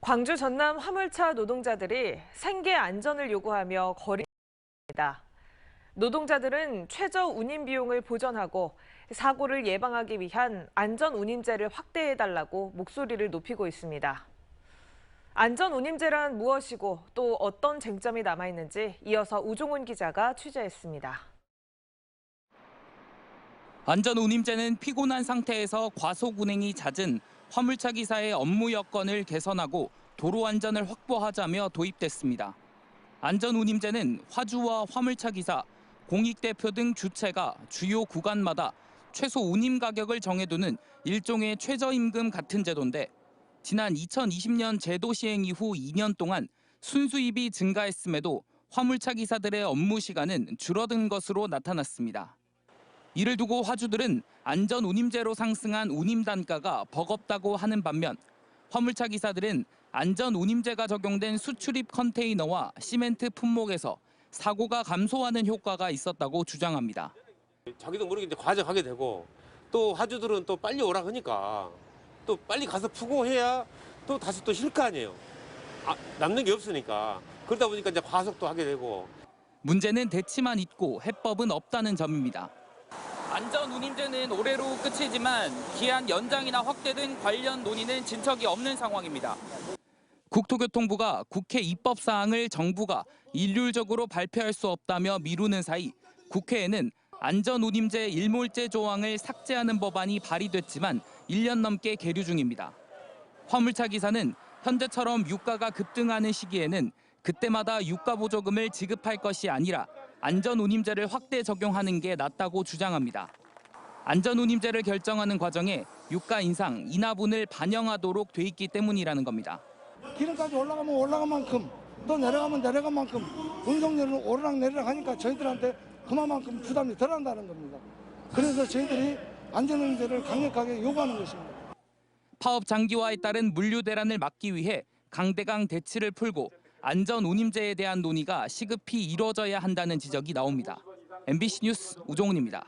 광주 전남 화물차 노동자들이 생계 안전을 요구하며 거리입니다. 노동자들은 최저 운임 비용을 보전하고 사고를 예방하기 위한 안전 운임제를 확대해 달라고 목소리를 높이고 있습니다. 안전 운임제란 무엇이고 또 어떤 쟁점이 남아 있는지 이어서 우종훈 기자가 취재했습니다. 안전 운임제는 피곤한 상태에서 과속 운행이 잦은 화물차 기사의 업무 여건을 개선하고 도로 안전을 확보하자며 도입됐습니다. 안전 운임제는 화주와 화물차 기사, 공익 대표 등 주체가 주요 구간마다 최소 운임 가격을 정해두는 일종의 최저임금 같은 제도인데 지난 2020년 제도 시행 이후 2년 동안 순수입이 증가했음에도 화물차 기사들의 업무 시간은 줄어든 것으로 나타났습니다. 이를 두고 화주들은 안전 운임제로 상승한 운임 단가가 버겁다고 하는 반면 화물차 기사들은 안전 운임제가 적용된 수출입 컨테이너와 시멘트 품목에서 사고가 감소하는 효과가 있었다고 주장합니다. 자기도 모르게 이제 과적하게 되고 또 하주들은 또 빨리 오라 하니까 또 빨리 가서 푸고 해야 또 다시 또 쉴 거 아니에요. 아, 남는 게 없으니까 그러다 보니까 이제 과속도 하게 되고 문제는 대치만 있고 해법은 없다는 점입니다. 안전 운임제는 올해로 끝이지만 기한 연장이나 확대 등 관련 논의는 진척이 없는 상황입니다. 국토교통부가 국회 입법 사항을 정부가 일률적으로 발표할 수 없다며 미루는 사이 국회에는 안전 운임제 일몰제 조항을 삭제하는 법안이 발의됐지만 1년 넘게 계류 중입니다. 화물차 기사는 현재처럼 유가가 급등하는 시기에는 그때마다 유가 보조금을 지급할 것이 아니라 안전 운임제를 확대 적용하는 게 낫다고 주장합니다. 안전 운임제를 결정하는 과정에 유가 인상, 인하분을 반영하도록 돼 있기 때문이라는 겁니다. 기름값이 올라가면 올라간 만큼 또 내려가면 내려간 만큼 운송료는 오르락 내리락 하니까 저희들한테 그만큼 부담이 덜한다는 겁니다. 그래서 저희들이 안전운전제를 강력하게 요구하는 것입니다. 파업 장기화에 따른 물류 대란을 막기 위해 강대강 대치를 풀고 안전 운임제에 대한 논의가 시급히 이뤄져야 한다는 지적이 나옵니다. MBC 뉴스 우종훈입니다.